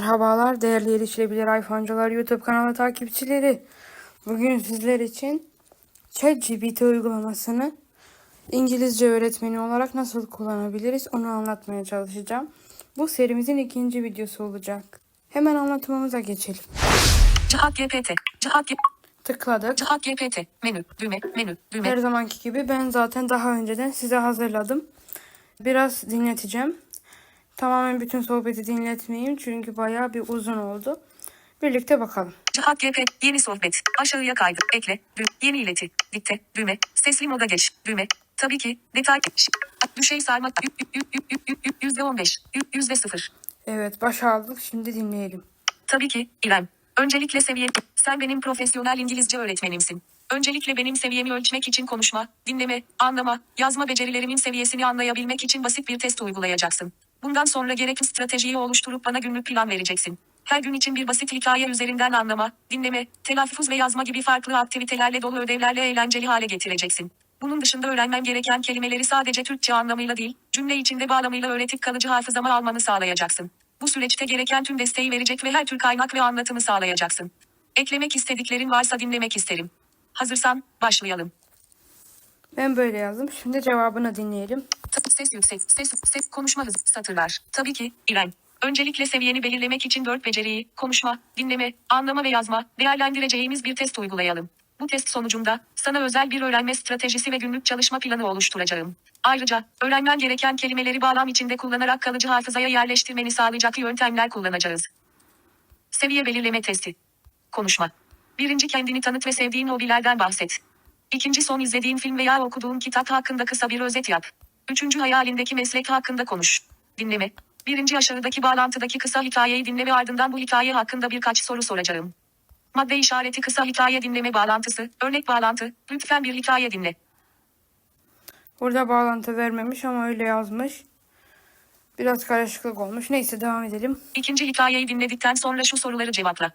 Merhabalar değerli erişilebilir iPhone'cular YouTube kanalı takipçileri. Bugün sizler için ChatGPT uygulamasını İngilizce öğretmeni olarak nasıl kullanabiliriz onu anlatmaya çalışacağım. Bu serimizin ikinci videosu olacak. Hemen anlatımımıza geçelim. Cihat GPT. Cihat G- Tıkladık. Cihat GPT. Menü. Düğme. Menü. Düğme. Her zamanki gibi ben zaten daha önceden size hazırladım. Biraz dinleteceğim. Tamamen bütün sohbeti dinletmeyeyim çünkü bayağı bir uzun oldu. Birlikte bakalım. Cihat GPT. Yeni sohbet. Aşağıya kaydır. Ekle. Dü- yeni ileti. Dikte. Düğme. Sesli moda geç. Düğme. Tabii ki. Detay. Düşey sarma. Y- y- y- y- y- y- y- Yüzde on beş. Yüzde sıfır. Evet başa aldık şimdi dinleyelim. Tabii ki İrem. Öncelikle seviye sen benim profesyonel İngilizce öğretmenimsin. Öncelikle benim seviyemi ölçmek için konuşma, dinleme, anlama, yazma becerilerimin seviyesini anlayabilmek için basit bir test uygulayacaksın. Bundan sonra gerekli stratejiyi oluşturup bana günlük plan vereceksin. Her gün için bir basit hikaye üzerinden anlama, dinleme, telaffuz ve yazma gibi farklı aktivitelerle dolu ödevlerle eğlenceli hale getireceksin. Bunun dışında öğrenmem gereken kelimeleri sadece Türkçe anlamıyla değil, cümle içinde bağlamıyla öğretip kalıcı hafızama almanı sağlayacaksın. Bu süreçte gereken tüm desteği verecek ve her tür kaynak ve anlatımı sağlayacaksın. Eklemek istediklerin varsa dinlemek isterim. Hazırsan, başlayalım. Ben böyle yazdım. Şimdi cevabını dinleyelim. Ses yüksek, ses, ses, konuşma hızı, satırlar. Tabii ki, İrem. Öncelikle seviyeni belirlemek için dört beceriyi, konuşma, dinleme, anlama ve yazma, değerlendireceğimiz bir test uygulayalım. Bu test sonucunda, sana özel bir öğrenme stratejisi ve günlük çalışma planı oluşturacağım. Ayrıca, öğrenmen gereken kelimeleri bağlam içinde kullanarak kalıcı hafızaya yerleştirmeni sağlayacak yöntemler kullanacağız. Seviye belirleme testi. Konuşma. Birinci kendini tanıt ve sevdiğin hobilerden bahset. İkinci son izlediğin film veya okuduğun kitap hakkında kısa bir özet yap. Üçüncü hayalindeki meslek hakkında konuş. Dinleme. Birinci aşağıdaki bağlantıdaki kısa hikayeyi dinle ve ardından bu hikaye hakkında birkaç soru soracağım. Madde işareti kısa hikaye dinleme bağlantısı, örnek bağlantı, lütfen bir hikaye dinle. Burada bağlantı vermemiş ama öyle yazmış. Biraz karışıklık olmuş. Neyse devam edelim. İkinci hikayeyi dinledikten sonra şu soruları cevapla.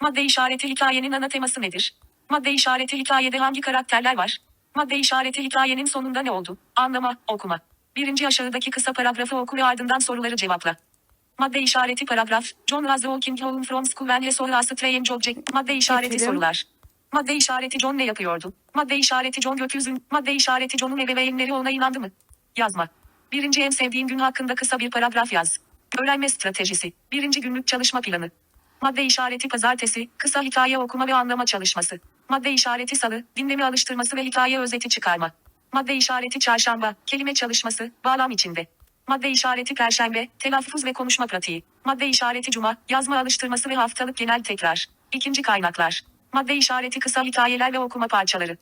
Madde işareti hikayenin ana teması nedir? Madde işareti hikayede hangi karakterler var? Madde işareti hikayenin sonunda ne oldu? Anlama, okuma. Birinci aşağıdaki kısa paragrafı oku ve ardından soruları cevapla. Madde işareti paragraf. John was walking home from school when he saw a strange object. Madde işareti Geçelim. sorular. Madde işareti John ne yapıyordu? Madde işareti John gökyüzün. Madde işareti John'un ebeveynleri ona inandı mı? Yazma. Birinci en sevdiğin gün hakkında kısa bir paragraf yaz. Öğrenme stratejisi. Birinci günlük çalışma planı. Madde işareti pazartesi, kısa hikaye okuma ve anlama çalışması. Madde işareti salı, dinleme alıştırması ve hikaye özeti çıkarma. Madde işareti çarşamba, kelime çalışması, bağlam içinde. Madde işareti perşembe, telaffuz ve konuşma pratiği. Madde işareti cuma, yazma alıştırması ve haftalık genel tekrar. İkinci kaynaklar. Madde işareti kısa hikayeler ve okuma parçaları.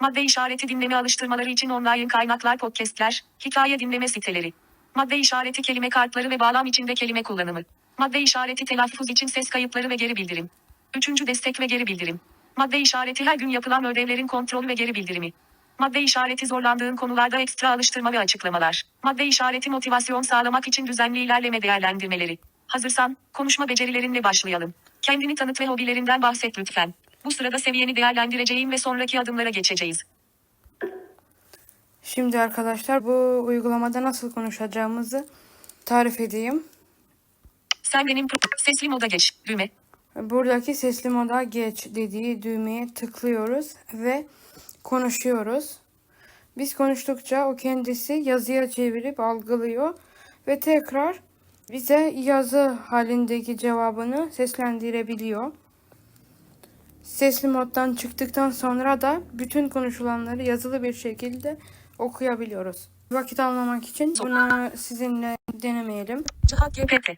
Madde işareti dinleme alıştırmaları için online kaynaklar podcastler, hikaye dinleme siteleri. Madde işareti kelime kartları ve bağlam içinde kelime kullanımı. Madde işareti telaffuz için ses kayıtları ve geri bildirim. Üçüncü destek ve geri bildirim. Madde işareti her gün yapılan ödevlerin kontrolü ve geri bildirimi. Madde işareti zorlandığın konularda ekstra alıştırma ve açıklamalar. Madde işareti motivasyon sağlamak için düzenli ilerleme değerlendirmeleri. Hazırsan, konuşma becerilerinle başlayalım. Kendini tanıt ve hobilerinden bahset lütfen. Bu sırada seviyeni değerlendireceğim ve sonraki adımlara geçeceğiz. Şimdi arkadaşlar bu uygulamada nasıl konuşacağımızı tarif edeyim. Pro- sesli moda geç. Düğme. Buradaki sesli moda geç dediği düğmeye tıklıyoruz ve konuşuyoruz. Biz konuştukça o kendisi yazıya çevirip algılıyor ve tekrar bize yazı halindeki cevabını seslendirebiliyor. Sesli moddan çıktıktan sonra da bütün konuşulanları yazılı bir şekilde okuyabiliyoruz. Vakit almamak için bunu sizinle denemeyelim. GPT.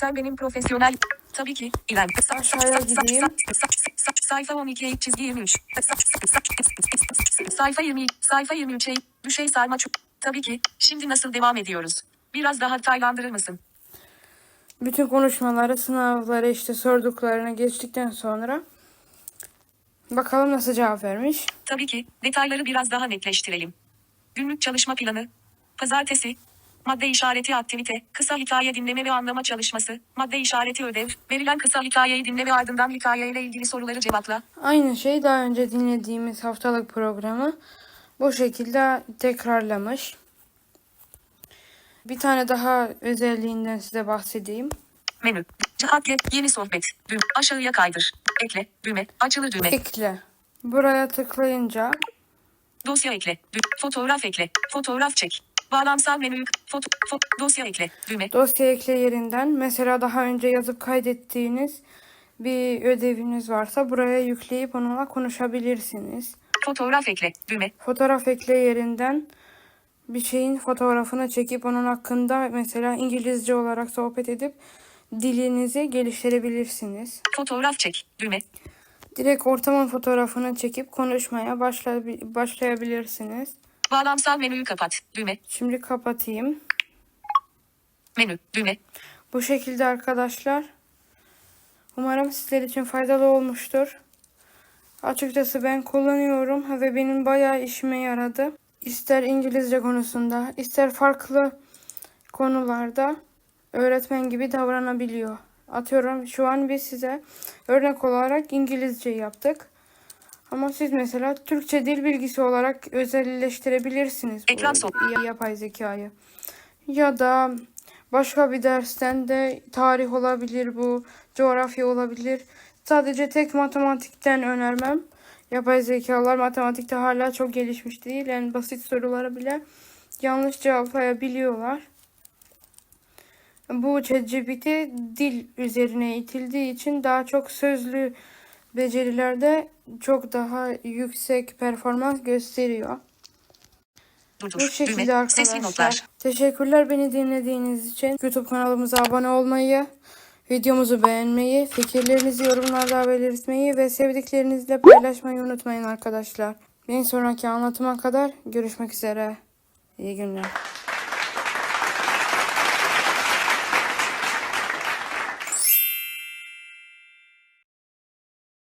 Sen benim profesyonel... Tabii ki İrem. Aşağıya gideyim. sa- sa- sa- Sayfa 12 eğik çizgi 23. Sa- sa- sa- Sayfa 20. Sayfa 23 eğik. Düşey sarma çu- Tabii ki. Şimdi nasıl devam ediyoruz? Biraz daha detaylandırır mısın? Bütün konuşmaları, sınavları işte sorduklarını geçtikten sonra bakalım nasıl cevap vermiş. Tabii ki. Detayları biraz daha netleştirelim. Günlük çalışma planı. Pazartesi. Madde işareti aktivite, kısa hikaye dinleme ve anlama çalışması, madde işareti ödev, verilen kısa hikayeyi dinle ve ardından hikayeyle ilgili soruları cevapla. Aynı şey daha önce dinlediğimiz haftalık programı bu şekilde tekrarlamış. Bir tane daha özelliğinden size bahsedeyim. Menü. Cihat ye- yeni sohbet. Düğüm. Aşağıya kaydır. Ekle. Düğme. Açılı düğme. Ekle. Buraya tıklayınca Dosya ekle. Dü- fotoğraf ekle. Fotoğraf çek. Bağlamsal menü. Foto, fo- dosya ekle. Düğme. dosya ekle yerinden mesela daha önce yazıp kaydettiğiniz bir ödeviniz varsa buraya yükleyip onunla konuşabilirsiniz. Fotoğraf ekle. Düğme. Fotoğraf ekle yerinden bir şeyin fotoğrafını çekip onun hakkında mesela İngilizce olarak sohbet edip dilinizi geliştirebilirsiniz. Fotoğraf çek. Düğme. Direkt ortamın fotoğrafını çekip konuşmaya başla- başlayabilirsiniz. Bağlamsal menüyü kapat. Düğme. Şimdi kapatayım. Menü. Düğme. Bu şekilde arkadaşlar. Umarım sizler için faydalı olmuştur. Açıkçası ben kullanıyorum ve benim bayağı işime yaradı. İster İngilizce konusunda, ister farklı konularda öğretmen gibi davranabiliyor. Atıyorum şu an biz size örnek olarak İngilizce yaptık. Ama siz mesela Türkçe dil bilgisi olarak özelleştirebilirsiniz bu Ekran son- yapay zekayı. Ya da başka bir dersten de tarih olabilir bu, coğrafya olabilir. Sadece tek matematikten önermem. Yapay zekalar matematikte hala çok gelişmiş değil. Yani basit sorulara bile yanlış cevaplayabiliyorlar. Bu ChatGPT dil üzerine itildiği için daha çok sözlü becerilerde çok daha yüksek performans gösteriyor. Bu şekilde arkadaşlar. Teşekkürler beni dinlediğiniz için. YouTube kanalımıza abone olmayı, videomuzu beğenmeyi, fikirlerinizi yorumlarda belirtmeyi ve sevdiklerinizle paylaşmayı unutmayın arkadaşlar. Bir sonraki anlatıma kadar görüşmek üzere. İyi günler.